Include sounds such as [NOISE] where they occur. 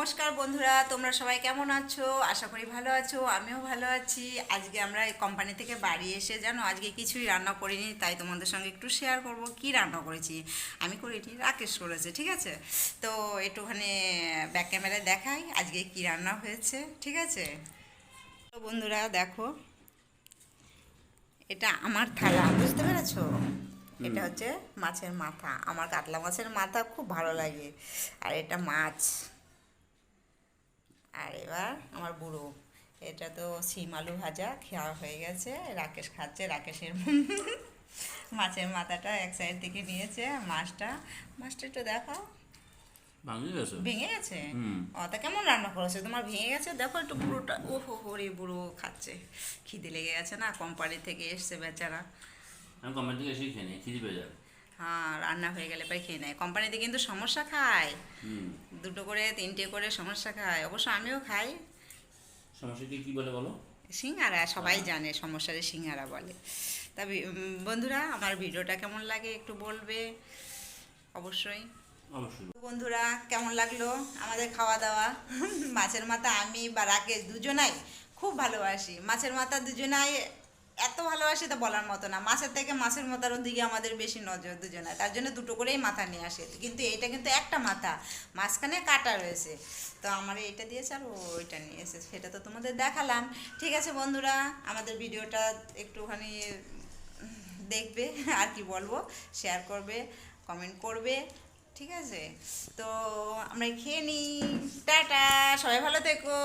নমস্কার বন্ধুরা তোমরা সবাই কেমন আছো? আশা করি ভালো আছো আমিও ভালো আছি। আজকে আমরা এই কোম্পানি থেকে বাড়ি এসে জানো আজকে কিছুই রান্না করিনি তাই তোমাদের সঙ্গে একটু শেয়ার করব কি রান্না করেছি? আমি করিনি রাকেশ করেছে ঠিক আছে? তো একটুখানি ব্যাক ক্যামেরায় দেখাই আজকে কি রান্না হয়েছে ঠিক আছে? তো বন্ধুরা দেখো এটা আমার থালা বুঝতে পেরেছ? এটা হচ্ছে মাছের মাথা আমার কাতলা মাছের মাথা খুব ভালো লাগে। আর এটা মাছ আর এবার আমার বুড়ো এটা তো শিম আলু ভাজা খাওয়া হয়ে গেছে রাকেশ খাচ্ছে রাকেশের [LAUGHS] মাছের মাথাটা এক সাইড থেকে নিয়েছে মাছটা মাছটা একটু দেখাও। ভাঙে গেছে? ভেঙে গেছে? হুম। ও তা কেমন রান্না করেছে? তোমার ভেঙে গেছে? দেখো একটু বুড়োটা ও হো হো রে বুড়ো খাচ্ছে। খিদে লেগে গেছে না কোম্পানি থেকে এসছে বেচারা। আমি কমেন্ট থেকে এসেই খেয়ে নিই খিদি পেয়ে যাবে। হ্যাঁ রান্না হয়ে গেলে পরে খেয়ে নেয়। কোম্পানিতে কিন্তু সমস্যা খায়। দুটো করে তিনটে করে সমস্যা খায়। অবশ্য আমিও খাই। সমস্যা কি বলে বলো? সিঙ্গারা সবাই জানে সমস্যারে সিঙ্গারা বলে। তা বন্ধুরা আমার ভিডিওটা কেমন লাগে একটু বলবে? অবশ্যই। অবশ্যই। বন্ধুরা কেমন লাগল আমাদের খাওয়া দাওয়া মাছের মাথা আমি বা রাকেশ দুজনাই খুব ভালোবাসি। মাছের মাথা দুজনাই এত ভালোবাসি তো বলার মতো না। মাছের থেকে মাছের মাথার দিকে আমাদের বেশি নজর দুজনায় তার জন্য দুটো করেই মাথা নিয়ে আসে। কিন্তু এটা কিন্তু একটা মাথা। মাঝখানে কাটা রয়েছে। তো আমার এইটা দিয়েছে আর ওইটা নিয়ে এসেছে সেটা তো তোমাদের দেখালাম। ঠিক আছে বন্ধুরা, আমাদের ভিডিওটা একটুখানি দেখবে, আর কি বলব? শেয়ার করবে কমেন্ট করবে। ঠিক আছে? তো আমরা খেয়ে নিই। টাটা! সবাই ভালো থেকো!